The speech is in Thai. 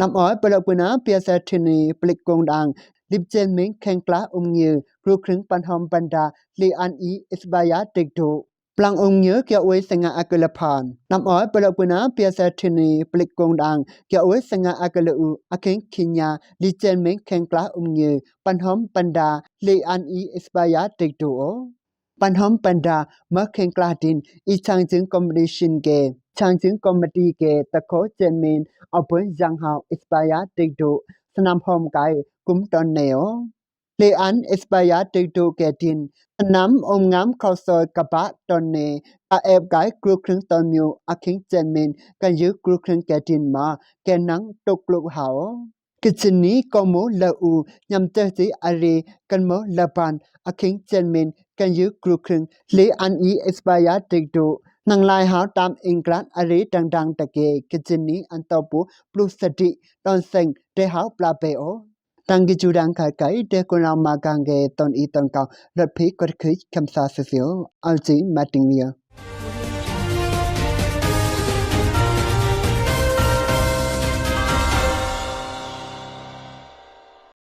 นำอ้อยเปลกปนาเปียเซทินีปลิกกงดังลิบเจนมิงแข่งกลาอมเงือกรูครึ่งปันหอมปันดาลีอันอีอิสบายาติกโดปลังองเงือเกียวไว้สงาอากลพานนำอ้อยเปลกปนาเปียเซทินีปลิกกงดังเกียวไว้สงาอากลอูอาเคิงคิญญาลิเจนมิงแข่งกลาอมเงือปันหอมปันด าลีอันอีอิสบายาติกโดปันหอมปันดามะเข่งกลาดินอีชางจึงคอมเพติชันเกชางจึงคอมเมตี้เกตะโคเจนมินเอาเปิ้นยังเฮาอิสปยาติกโดสนามพอมไกกุมตอนเนโอเลอันอิสปายาติกโดแกดินสนามอมงามเข้าซอยกะบะตอนเนอาเอฟไกกรุครึ่งตอนมิวอาคิงเจนมินกันยึกรุครึ่งแกดินมาแกนังตกลุกเฮากิจนี้ก็โมละอูยำเตสิอารีกันโมละบันอาคิงเจนมินกันยึกรุครึ่งเลอันอีอิสปายาติกโด นังลายหาตามอังกลันอรีดังดังตะเกกิจินีอันตอปูปลุสติตอนเซ็งเดหาปลาเปโอตังกิจูดังไข่ไก่เดกุนามากังเกตอนอีตอนเกาลัดพีกดคิคำสาเสียวอัลจีมาติงเลีย